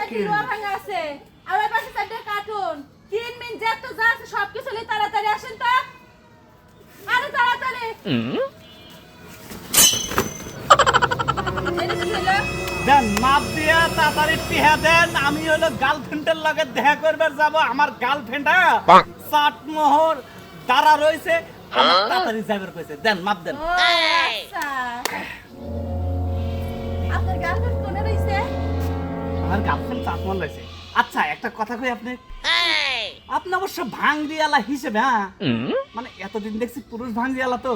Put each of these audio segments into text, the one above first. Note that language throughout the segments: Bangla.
সেকেন্ড লোহা আছে? আর ওই পাশে চারটে কার্টুন তিন মিনিট যত যা আছে সবকিছু নিয়ে তাড়াতাড়ি আসেন তো। আরে তাড়াতাড়ি। এটা কি হলো? দেন মাপ দিয়া তাড়াতাড়ি টিহা দেন। আমি হলো গার্লফ্রেন্ডের লগে দেখা করবার যাব আমার গার্লফ্রেন্ড হ্যাঁ? চাটমোহর দাঁড়া রয়েছে। আমার তাড়াতাড়ি যাবার কইছে। দেন মাপ দেন। আচ্ছা। গার্লফ্রেন্ড চাপ মারলাইছে আচ্ছা একটা কথা কই আপনি? আপনি অবশ্য হিসেবে হ্যাঁ? মানে এতদিন দেখছি পুরুষ তো।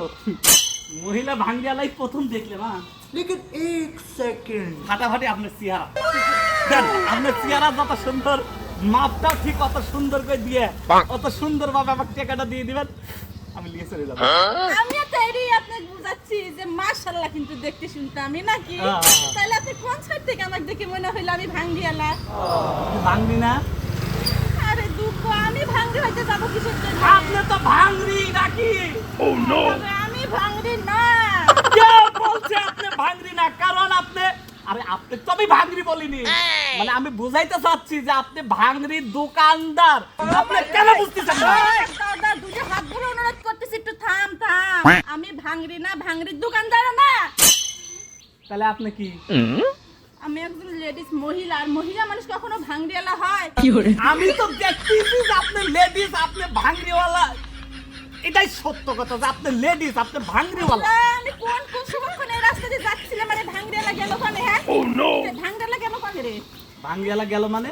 মহিলা ভাঙড়িয়ালাই প্রথম দেখলে না হ্যাঁ? লেকিন এক সেকেন্ড। ফাটাফাটি আপনার চেহারা। আপনার চেহারা যত সুন্দর মাপটাও ঠিক অত সুন্দর করে দিয়ে অত সুন্দর ভাবে আমাকে টাকাটা দিয়ে দিবেন আমি নিয়ে চলে যাব। হ্যাঁ? আপনাকে বুঝাচ্ছি যে মাশাআল্লাহ কিন্তু দেখতে শুনতে আমি নাকি? হ্যাঁ। তাহলে আপনি কোন সাইড থেকে আমাকে দেখে মনে হইল আমি ভাঙ্গিয়ালা? ভাঙবি না? আরে দুঃখ আমি ভাঙ্গি হইতে যাব কিসের জন্য? আপনি তো ভাঙবি নাকি? তবে আমি ভাঙ্গি না। কে বলছে আপনি ভাঙবি না? কারণ আপনি আরে আপনি তো আমি ভাঙরি বলিনি। মানে আমি বুঝাইতে চাচ্ছি যে আপনি ভাঙরি দোকানদার। আপনি কেন বুঝতেছেন না ওই, দাদা দুটো হাত ধরে অনুরোধ করতেছি একটু থাম থাম আমি ভাঙ্গরি না ভাঙ্গরির দোকানদার না। তাহলে আপনি কি? আমি একজন লেডিস মহিলা আর মহিলা মানুষ কখনো ভাঙ্গরিয়ালা হয়। আমি তো দেখতেছি যে আপনি লেডিস আপনি ভাঙরিওয়ালা এটাই সত্য কথা যে আপনি লেডিস আপনি ভাঙরিওয়ালা আমি কোন কোন শুভক্ষণ এই রাস্তা দিয়ে যাচ্ছিলাম? মানে ভাঙ্গরিয়ালা গেল কোনে হ্যাঁ? ও নো ভাঙ্গরিয়ালা গেল কোনে রে? ভাঙরিওয়ালা গেল মানে?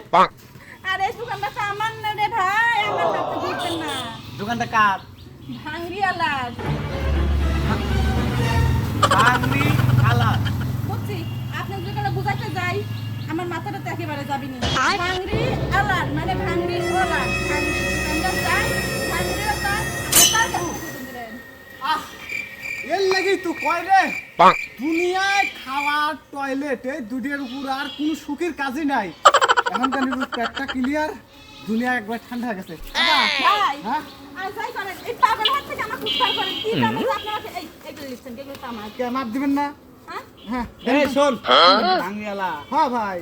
আরে দোকানটা তো আমার না রে ভাই আমার না তো না। দোকানটা কার? ভাঙ্গরিয়ালা ভাঙরি কালার বুঝছি আপনার দোকানে বুঝাইতে যাই আমার মাথাটা তো একেবারে যাবি না। আলার মানে ওলার ওলার আপনি আহ এর লাগেই তো কয় রে? দুনিয়ায় খাওয়া টয়লেট এই দুটির উপর আর কোনো সুখের কাজই নাই। পেটটা ক্লিয়ার দুনিয়া একবার ঠান্ডা হয়ে গেছে। হ্যাঁ? আর যাই করেন। এই পাগল হাত থেকে আমার খুব করেন। কি কামে আপনার এই কে মাপ দিবেন না? হ্যাঁ? হ্যাঁ এই শোন। ভাঙরিওয়ালা হ্যাঁ ভাই।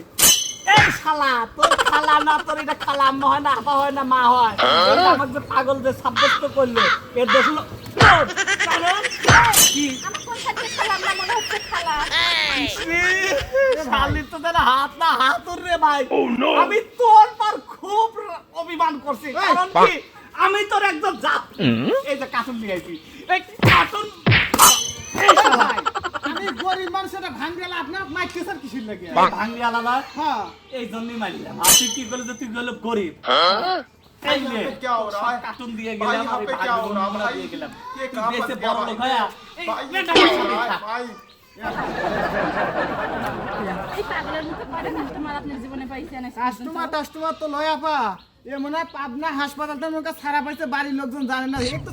এই শালা তোর খালা না তোর এটা খালা আম্মা হয় না আপা হয় না মা হয়। এটা যে পাগল যে সাব্যস্ত করল এর দোষ হলো কি? আমার কোন সাথে খালা না মনে হচ্ছে খালা। শ্রী, শালি তো যেন হাত না হাতুর রে ভাই। আমি তোর পর খুব অভিমান করছি। কারণ কি? আমি তোর একদম জাত। এই যে কার্টুন নিয়ে মাইকে স্যার এই জন্যই মারলাম কি করলে তুই গরিব? হ্যাঁ? দিয়ে গেলাম দিয়ে গেলাম। বড় লোক হয় কাস্টমার তো লয় মনে হয় পাবনা হাসপাতালটা মনে সারা পাইছে বাড়ির লোকজন জানে না। একটু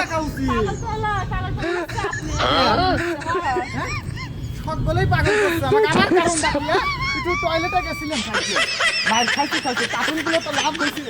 রাখা উচিত। পাগল বলেই পাগল হ্যাঁ করছে আমাকে। আমার কারণ ডাকিয়া একটু টয়লেটে গেছিলাম কালকে মায়ের খাইতে খাইতে কার্টুনগুলো তো লাভ হয়েছে।